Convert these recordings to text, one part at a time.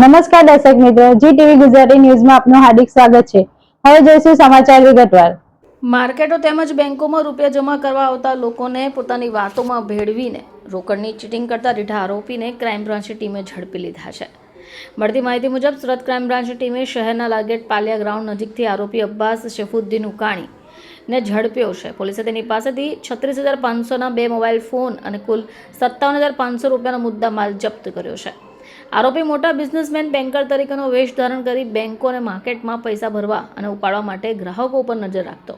નમસ્કાર દર્શક મિત્રો જી ટીવી ગુજરાતી ન્યૂઝમાં આપનું હાર્દિક સ્વાગત છે. હવે જોઈશું સમાચાર વિગતવાર. માર્કેટો તેમજ બેંકોમાં રૂપિયા જમા કરવા આવતા લોકોને પોતાની વાતોમાં ભેળવીને, રોકડની ચીટિંગ કરતા રીઢા આરોપીને ક્રાઇમ બ્રાન્ચની ટીમે ઝડપી લીધા છે. મળતી માહિતી મુજબ, સુરત ક્રાઇમ બ્રાન્ચની ટીમે શહેરના લાગેટ પાલિયા ગ્રાઉન્ડ નજીકથી આરોપી અબ્બાસ શેફુદ્દીન ઉકાણી ને ઝડપ્યો છે. પોલીસે તેની પાસેથી છત્રીસ હજાર પાંચસોના બે મોબાઈલ ફોન અને કુલ સત્તાવન હજાર પાંચસો રૂપિયાનો મુદ્દા માલ જપ્ત કર્યો છે. આરોપી મોટા બિઝનેસમેન બેન્કર તરીકેનો વેશ ધારણ કરી બેન્કો અને માર્કેટમાં પૈસા ભરવા અને ઉપાડવા માટે ગ્રાહકો ઉપર નજર રાખતો,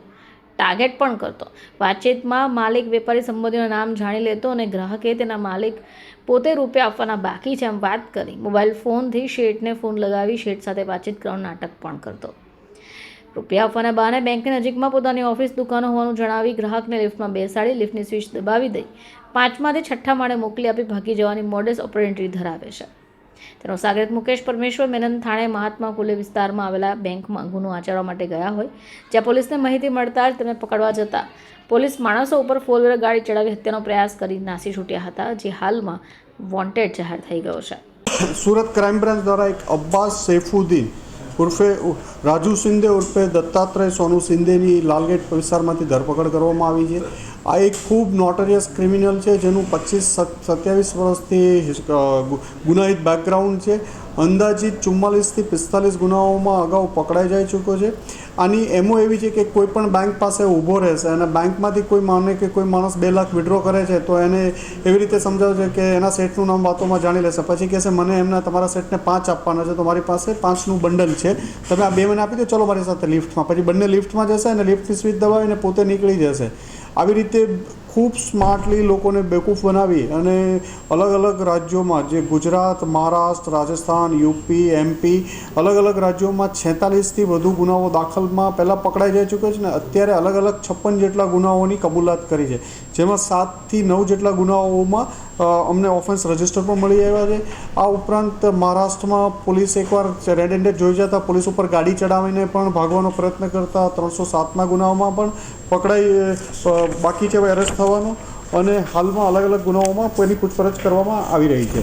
ટાર્ગેટ પણ કરતો. વાતચીતમાં માલિક વેપારી સંબંધીનું નામ જાણી લેતો અને ગ્રાહકે તેના માલિક પોતે રૂપિયા આપવાના બાકી છે એમ વાત કરી. મોબાઈલ ફોનથી શેઠને ફોન લગાવી શેઠ સાથે વાતચીત કરવાનું નાટક પણ કરતો. રૂપિયા આપવાના બહાને બેંકની નજીકમાં પોતાની ઓફિસ દુકાનો હોવાનું જણાવી ગ્રાહકને લિફ્ટમાં બેસાડી લિફ્ટની સ્વિચ દબાવી દઈ. પાંચમાંથી છઠ્ઠા માળે મોકલી આપી ભાગી જવાની મોડેસ ઓપરેન્ટરી ધરાવે છે. તેનો સાગરિત મુકેશ પરમેશ્વર મેનન થાણે મહાત્મા કુલે વિસ્તારમાં આવેલા બેંકમાં ગુનો આચરવા માટે ગયા હોય, જ્યાં પોલીસને માહિતી મળતા જ તેમને પકડવા જતા પોલીસ માણસો ઉપર ફોર વ્હીલર ગાડી ચડાવી હત્યાનો પ્રયાસ કરી નાસી છૂટ્યા હતા, જે હાલમાં વોન્ટેડ જાહેર થઈ ગયો છે. સુરત ક્રાઇમ બ્રાન્ચ દ્વારા એક અબ્બાસ સૈફુદ્દીન ઉર્ફે રાજુ શિંદે ઉર્ફે દત્તાત્રેય સોનુ શિંદેની લાલગેટ વિસ્તારમાંથી ધરપકડ કરવામાં આવી છે. આ એક ખૂબ નોટરિયસ ક્રિમિનલ છે જેનું પચીસ સત્યાવીસ વર્ષથી ગુનાહિત બેકગ્રાઉન્ડ છે. અંદાજિત ચુમ્માલીસથી પિસ્તાલીસ ગુનાઓમાં અગાઉ પકડાઈ જઈ ચૂક્યો છે. આની એમો એવી છે કે કોઈ પણ બેંક પાસે ઊભો રહેશે અને બેંકમાંથી કોઈ માને કે કોઈ માણસ બે લાખ વિડ્રો કરે છે, તો એને એવી રીતે સમજાવે છે કે એના સેટનું નામ વાતોમાં જાણી લેશે. પછી કહેશે, મને એમના તમારા સેટને પાંચ આપવાના છે, તો મારી પાસે પાંચનું બંડલ છે. તમે આ બે મને આપી દો, ચલો મારી સાથે લિફ્ટમાં પછી બંને લિફ્ટમાં જશે અને લિફ્ટની સ્વિચ દબાવીને પોતે નીકળી જશે. આવી રીતે ખૂબ સ્માર્ટલી લોકોને બેકૂફ બનાવી અને અલગ અલગ રાજ્યોમાં જે ગુજરાત, મહારાષ્ટ્ર, રાજસ્થાન, યુપી, એમપી અલગ અલગ રાજ્યોમાં છેતાલીસથી વધુ ગુનાઓ દાખલમાં પહેલાં પકડાઈ જઈ ચૂક્યો છે ને અત્યારે અલગ અલગ છપ્પન જેટલા ગુનાઓની કબૂલાત કરી છે. જેમાં સાતથી નવ જેટલા ગુનાઓમાં અમને ઓફેન્સ રજિસ્ટર પણ મળી આવ્યા છે. આ ઉપરાંત મહારાષ્ટ્રમાં પોલીસ એકવાર રેડ હેન્ડેડ જોઈ જતા પોલીસ ઉપર ગાડી ચડાવીને પણ ભાગવાનો પ્રયત્ન કરતા ત્રણસો સાતના ગુનાઓમાં પણ પકડાઈ બાકી છે એરેસ્ટ થવાનો. અને હાલમાં અલગ અલગ ગુનાઓમાં તેની પૂછપરછ કરવામાં આવી રહી છે.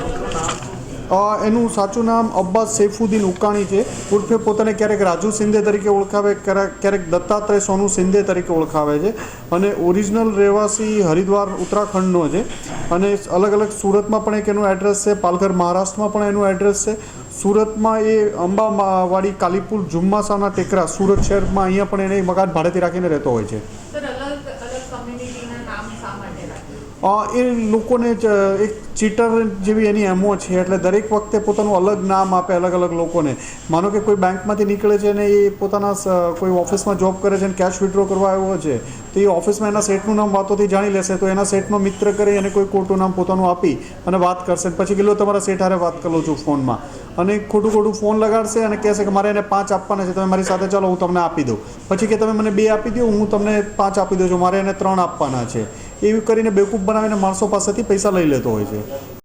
એનું સાચું નામ અબ્બાસ સૈફુદ્દીન ઉકાણી છે. ઉર્ફે પોતાને ક્યારેક રાજુ સિંધે તરીકે ઓળખાવે, ક્યારેક દત્તાત્રેય સોનુ સિંધે તરીકે ઓળખાવે છે. અને ઓરિજિનલ રહેવાસી હરિદ્વાર ઉત્તરાખંડનો છે. અને અલગ અલગ સુરતમાં પણ એક એનું એડ્રેસ છે. પાલઘર મહારાષ્ટ્રમાં પણ એનું એડ્રેસ છે. સુરતમાં એ અંબાવાડી કાલીપુર જુમ્માસાના ટેકરા સુરત શહેરમાં અહીંયા પણ એને મકાન ભાડેથી રાખીને રહેતો હોય છે. એ લોકોને એક ચીટર જેવી એની એમો છે, એટલે દરેક વખતે પોતાનું અલગ નામ આપે અલગ અલગ લોકોને. માનો કે કોઈ બેંકમાંથી નીકળે છે ને એ પોતાના કોઈ ઓફિસમાં જોબ કરે છે અને કેશ વિડ્રો કરવા આવ્યો છે, તો એ ઓફિસમાં એના સેટનું નામ વાતોથી જાણી લેશે, તો એના સેટનો મિત્ર કરી અને કોઈ ખોટું નામ પોતાનું આપી અને વાત કરશે. પછી કે લો તમારા સેટ હારે વાત કરું છું ફોનમાં. અને ખોટું ખોટું ફોન લગાડશે અને કહેશે કે, મારે એને પાંચ આપવાના છે, તમે મારી સાથે ચાલો, હું તમને આપી દઉં. પછી કે, તમે મને બે આપી દો, હું તમને પાંચ આપી દઉં છું, મારે એને ત્રણ આપવાના છે. એવી કરીને બેવકૂફ બનાવીને માણસો પાસેથી પૈસા લઈ લેતો હોય છે.